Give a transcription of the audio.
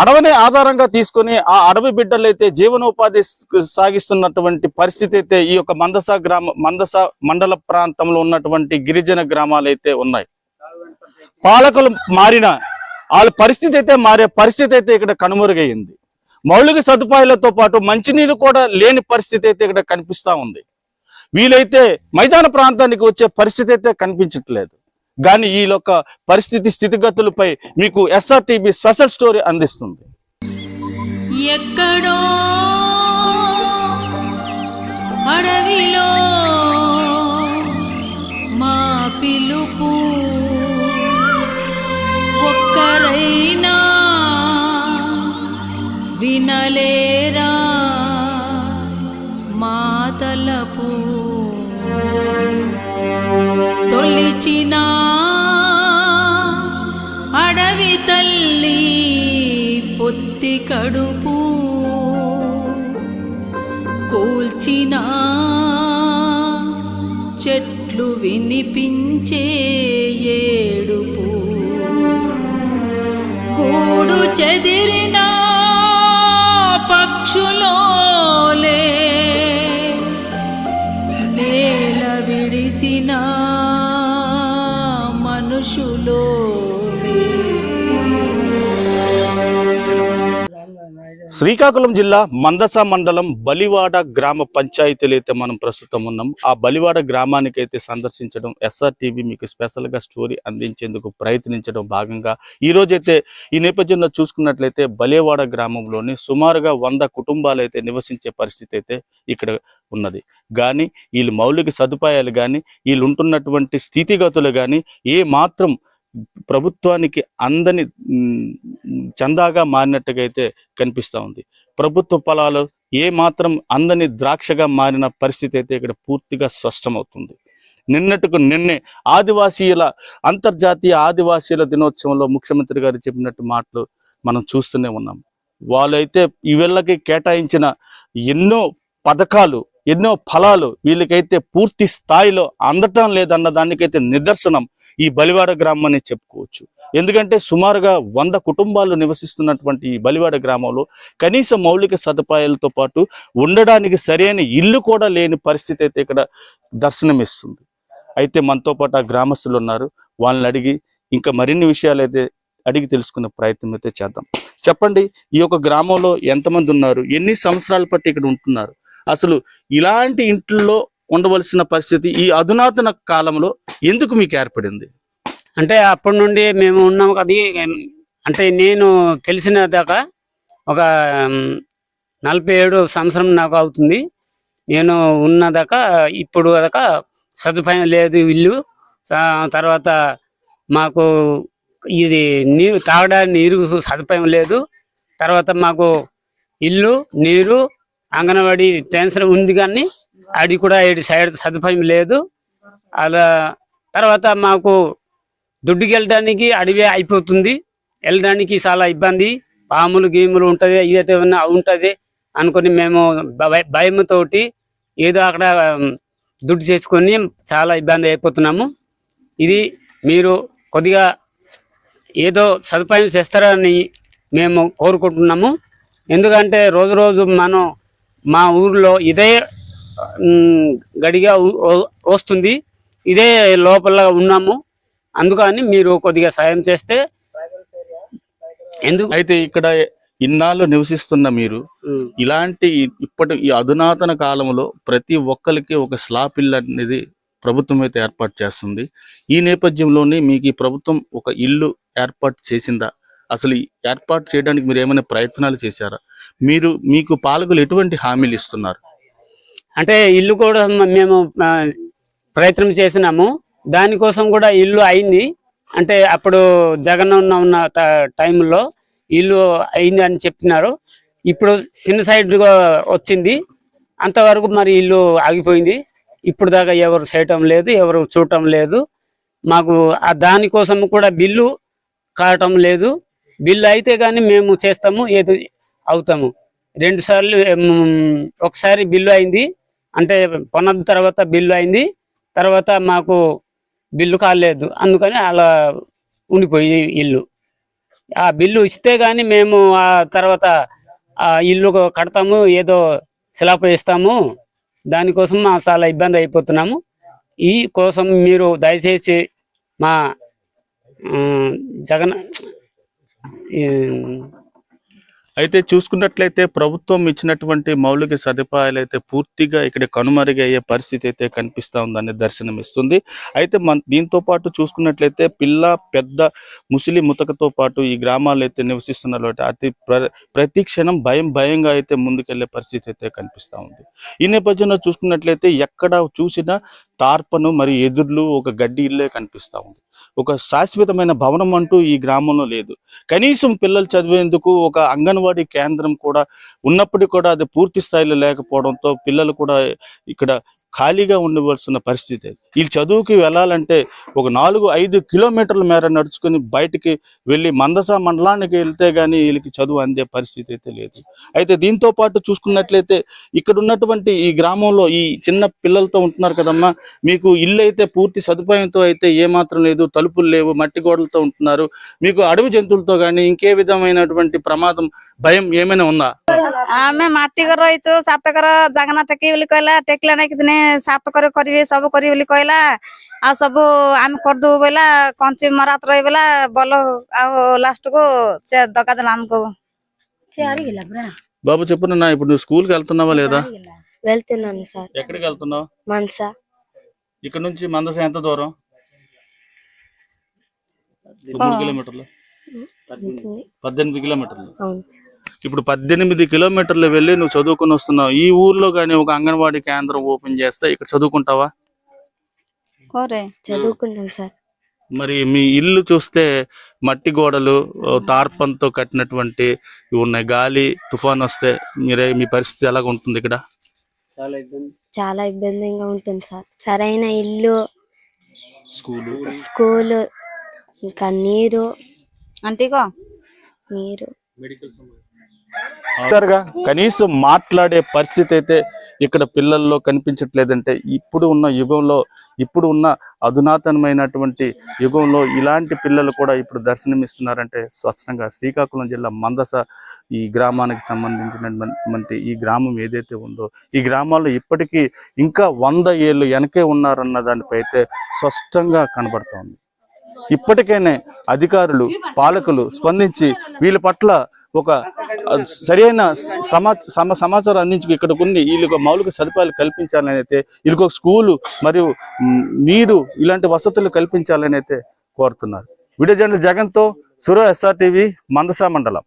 అడవిని ఆధారంగా తీసుకొని ఆ అడవి బిడ్డలు అయితే జీవనోపాధి సాగిస్తున్నటువంటి పరిస్థితి అయితే ఈ యొక్క మందస గ్రామ మందస మండల ప్రాంతంలో ఉన్నటువంటి గిరిజన గ్రామాలు అయితే ఉన్నాయి. పాలకులు మారిన వాళ్ళ పరిస్థితి అయితే మారే పరిస్థితి అయితే ఇక్కడ కనుమరుగయ్యింది. మౌలిక సదుపాయాలతో పాటు మంచినీళ్ళు కూడా లేని పరిస్థితి అయితే ఇక్కడ కనిపిస్తా ఉంది. వీలైతే మైదాన ప్రాంతానికి వచ్చే పరిస్థితి అయితే కనిపించట్లేదు. కానీ ఈ యొక్క పరిస్థితి స్థితిగతులపై మీకు ఎస్ఆర్టీబీ స్పెషల్ స్టోరీ అందిస్తుంది. ఎక్కడో అడవిలో మా పిలుపు ఒక్కరైనా వినలేరా మాతలపు తొలిచినా తొలిచిన కడుపు కూల్చిన చెట్లు వినిపించే ఏడుపు. కూడు చెదిరిన పక్షులు శ్రీకాకుళం జిల్లా మందస మండలం బలివాడ గ్రామ పంచాయతీలు అయితే మనం ప్రస్తుతం ఉన్నాం. ఆ బలివాడ గ్రామానికి అయితే సందర్శించడం ఎస్ఆర్టీవీ మీకు స్పెషల్గా స్టోరీ అందించేందుకు ప్రయత్నించడం భాగంగా ఈ రోజైతే ఈ నేపథ్యంలో చూసుకున్నట్లయితే బలివాడ గ్రామంలోని సుమారుగా వంద కుటుంబాలు అయితే నివసించే పరిస్థితి అయితే ఇక్కడ ఉన్నది. కానీ వీళ్ళు మౌలిక సదుపాయాలు కానీ వీళ్ళు ఉంటున్నటువంటి స్థితిగతులు కానీ ఏ మాత్రం ప్రభుత్వానికి అందని చందాగా మారినట్టుగా అయితే కనిపిస్తూ ఉంది. ప్రభుత్వ పొలాలు ఏ మాత్రం అందని ద్రాక్షగా మారిన పరిస్థితి అయితే ఇక్కడ పూర్తిగా స్పష్టమవుతుంది. నిన్నటికు నిన్నే ఆదివాసీల అంతర్జాతీయ ఆదివాసీల దినోత్సవంలో ముఖ్యమంత్రి గారు చెప్పినట్టు మాటలు మనం చూస్తూనే ఉన్నాం. వాళ్ళైతే ఈ వీళ్ళకి కేటాయించిన ఎన్నో పథకాలు ఎన్నో ఫలాలు వీళ్ళకైతే పూర్తి స్థాయిలో అందటం లేదన్న దానికైతే నిదర్శనం. ఈ బలివాడ గ్రామం అని చెప్పుకోవచ్చు. ఎందుకంటే సుమారుగా వంద కుటుంబాలు నివసిస్తున్నటువంటి ఈ బలివాడ గ్రామంలో కనీస మౌలిక సదుపాయాలతో పాటు ఉండడానికి సరైన ఇల్లు కూడా లేని పరిస్థితి అయితే ఇక్కడ దర్శనమిస్తుంది. అయితే మనతో పాటు ఆ గ్రామస్తులు ఉన్నారు. వాళ్ళని అడిగి ఇంకా మరిన్ని విషయాలు అయితే అడిగి తెలుసుకునే ప్రయత్నం అయితే చేద్దాం. చెప్పండి ఈ యొక్క గ్రామంలో ఎంతమంది ఉన్నారు? ఎన్ని సంవత్సరాల పట్టి ఇక్కడ ఉంటున్నారు? అసలు ఇలాంటి ఇంట్లో ఉండవలసిన పరిస్థితి ఈ అధునాతన కాలంలో ఎందుకు మీకు ఏర్పడింది? అంటే అప్పటి నుండి మేము ఉన్నాం అది అంటే నేను తెలిసిన దాకా ఒక నలభై ఏడు సంవత్సరం నాకు అవుతుంది. నేను ఉన్నదాకా ఇప్పుడు దాకా సదుపాయం లేదు ఇల్లు. తర్వాత మాకు ఇది నీరు తాగడానికి నీరు సదుపాయం లేదు. తర్వాత మాకు ఇల్లు నీరు అంగన్వాడీ టెన్షన్ ఉంది కానీ అది కూడా ఇటు సైడ్ సదుపాయం లేదు. అలా తర్వాత మాకు దుడ్డుకి వెళ్ళడానికి అడవి అయిపోతుంది. వెళ్ళడానికి చాలా ఇబ్బంది. పాములు గీములు ఉంటుంది ఏదైతే ఉన్నా ఉంటుంది అనుకొని మేము భయ- భయంతోటి ఏదో అక్కడ దుడ్డు చేసుకొని చాలా ఇబ్బంది అయిపోతున్నాము. ఇది మీరు కొద్దిగా ఏదో సదుపాయం చేస్తారని మేము కోరుకుంటున్నాము. ఎందుకంటే రోజు రోజు మనం మా ఊర్లో ఇదే గడిగా వస్తుంది. ఇదే లోపల ఉన్నాము. అందుకని మీరు కొద్దిగా సాయం చేస్తే ఎందుకు? అయితే ఇక్కడ ఇన్నాళ్ళు నివసిస్తున్న మీరు ఇలాంటి ఇప్పటి ఈ అధునాతన కాలంలో ప్రతి ఒక్కరికి ఒక స్లాబ్ ఇల్లు అనేది ప్రభుత్వం అయితే ఏర్పాటు చేస్తుంది. ఈ నేపథ్యంలోనే మీకు ఈ ప్రభుత్వం ఒక ఇల్లు ఏర్పాటు చేసిందా? అసలు ఏర్పాటు చేయడానికి మీరు ఏమైనా ప్రయత్నాలు చేశారా? మీరు మీకు పాలకులు ఎటువంటి హామీలు ఇస్తున్నారు? అంటే ఇల్లు కూడా మేము ప్రయత్నం చేసినాము. దానికోసం కూడా ఇల్లు అయింది. అంటే అప్పుడు జగన్ ఉన్న ఉన్న ట- టైంలో ఇల్లు అయింది అని చెప్తున్నారు ఇప్పుడు చిన్న సైడ్ వచ్చింది. అంతవరకు మరి ఇల్లు ఆగిపోయింది. ఇప్పుడు దాకా ఎవరు చేయటం లేదు ఎవరు చూడటం లేదు. మాకు ఆ దానికోసం కూడా బిల్లు కావటం లేదు. బిల్లు అయితే కానీ మేము చేస్తాము ఏది అవుతాము. రెండు సార్లు ఒకసారి బిల్లు అయింది. అంటే పొన్నది తర్వాత బిల్లు అయింది తర్వాత మాకు బిల్లు కాలేదు. అందుకని అలా ఉండిపోయి ఇల్లు. ఆ బిల్లు ఇస్తే కానీ మేము ఆ తర్వాత ఆ ఇల్లు కడతాము ఏదో శిలాప ఇస్తాము దానికోసం మా చాలా ఇబ్బంది అయిపోతున్నాము. ఈ కోసం మీరు దయచేసి మా జగన్ అయితే చూసుకున్నట్లయితే ప్రభుత్వం ఇచ్చినటువంటి మౌలిక సదుపాయాలు అయితే పూర్తిగా ఇక్కడ కనుమరుగయ్యే పరిస్థితి అయితే కనిపిస్తూ ఉందని దర్శనం ఇస్తుంది. అయితే మన దీంతో పాటు చూసుకున్నట్లయితే పిల్ల పెద్ద ముసలి ముతకతో పాటు ఈ గ్రామాలు అయితే నివసిస్తున్న అతి ప్రతి క్షణం భయం భయంగా అయితే ముందుకెళ్ళే పరిస్థితి అయితే కనిపిస్తూ ఉంది. ఈ నేపథ్యంలో చూసుకున్నట్లయితే ఎక్కడ చూసినా తార్పను మరియు ఎదుర్లు ఒక గడ్డి ఇల్లే కనిపిస్తూ ఉంది. ఒక శాశ్వతమైన భవనం అంటూ ఈ గ్రామంలో లేదు. కనీసం పిల్లలు చదివేందుకు ఒక అంగన్వాడీ కేంద్రం కూడా ఉన్నప్పటికీ కూడా అది పూర్తి స్థాయిలో లేకపోవడంతో పిల్లలు కూడా ఇక్కడ ఖాళీగా ఉండవలసిన పరిస్థితి. వీళ్ళు చదువుకి వెళ్ళాలంటే ఒక నాలుగు ఐదు కిలోమీటర్ల మేర నడుచుకుని బయటికి వెళ్ళి మందస మండలానికి వెళ్తే కానీ వీళ్ళకి చదువు అందే పరిస్థితి అయితే లేదు. అయితే దీంతో పాటు చూసుకున్నట్లయితే ఇక్కడ ఉన్నటువంటి ఈ గ్రామంలో ఈ చిన్న పిల్లలతో ఉంటున్నారు కదమ్మా. మీకు ఇల్లు అయితే పూర్తి సదుపాయంతో అయితే ఏమాత్రం లేదు. తలుపులు లేవు మట్టి గోడలతో ఉంటున్నారు. మీకు అడవి జంతువులతో కానీ ఇంకే విధమైనటువంటి ప్రమాదం భయం ఏమైనా ఉందా? ଆମେ ମାଟି ଘର ରହିଛୁ ସାତ ଘର ଜଗନ୍ନାଥ ଟେକି ବୋଲି କହିଲା ଟେକିଲା ନାଇଁ କିଛି ନାଇଁ ସାତ କରି କରିବି ସବୁ କରିବି ବୋଲି କହିଲା ଆଉ ସବୁ ଆମେ କରିଦବୁ ବୋଇଲା କଞ୍ଚି ମରାତ ରହିବଲା ଭଲ ଆଉ ଲାଷ୍ଟ କୁ ସେ ଦକା ଦେଲା ଆମକୁ ସେ ଆଡିଗଲା ପୁରା బాబు చెప్పు నా ఇప్పుడు నువ్వు స్కూల్కి వెళ్తున్నావా లేదా వెళ్తున్నాను సార్ ఎక్కడికి వెళ్తున్నావు మనసా ఇక్కడ నుంచి మందస ఎంత దూరం మూడు కిలోమీటర్లు ఉంటుంది పద్దెనిమిది కిలోమీటర్లు అవును ఇప్పుడు పద్దెనిమిది కిలోమీటర్లు వెళ్ళి నువ్వు చదువుకుని వస్తున్నావు. ఈ ఊర్లో కానీ ఒక అంగన్వాడీ కేంద్రం ఓపెన్ చేస్తే ఇక్కడ చదువుకుంటావా? సార్. మరి మీ ఇల్లు చూస్తే మట్టి గోడలు తార్పంతో కట్టినటువంటి ఇవి ఉన్నాయి. గాలి తుఫాన్ వస్తే మీరే మీ పరిస్థితి ఎలాగ ఉంటుంది ఇక్కడ? చాలా ఇబ్బంది. చాలా ఇబ్బందిగా ఉంటుంది సార్. సరైన ఇల్లు స్కూలు. స్కూలు ఇంకా నీరు. అంటిగో నీరు. కనీసం మాట్లాడే పరిస్థితి అయితే ఇక్కడ పిల్లల్లో కనిపించట్లేదంటే ఇప్పుడు ఉన్న యుగంలో ఇప్పుడు ఉన్న అధునాతనమైనటువంటి యుగంలో ఇలాంటి పిల్లలు కూడా ఇప్పుడు దర్శనమిస్తున్నారంటే స్పష్టంగా శ్రీకాకుళం జిల్లా మందస ఈ గ్రామానికి సంబంధించినటువంటి ఈ గ్రామం ఏదైతే ఉందో ఈ గ్రామాల్లో ఇప్పటికీ ఇంకా వంద ఏళ్ళు వెనకే ఉన్నారన్న దానిపై అయితే స్పష్టంగా కనబడుతోంది. ఇప్పటికైనా అధికారులు పాలకులు స్పందించి వీళ్ళ పట్ల ఒక సరైన సమా సమాచారం అందించుకు ఇక్కడ కొన్ని వీళ్ళకి మౌలిక సదుపాయాలు కల్పించాలని అయితే వీళ్ళకి ఒక స్కూలు మరియు నీరు ఇలాంటి వసతులు కల్పించాలని అయితే కోరుతున్నారు. వీడియో జర్నల్ జగన్తో సురో ఎస్ఆర్టీవీ మందసా మండలం.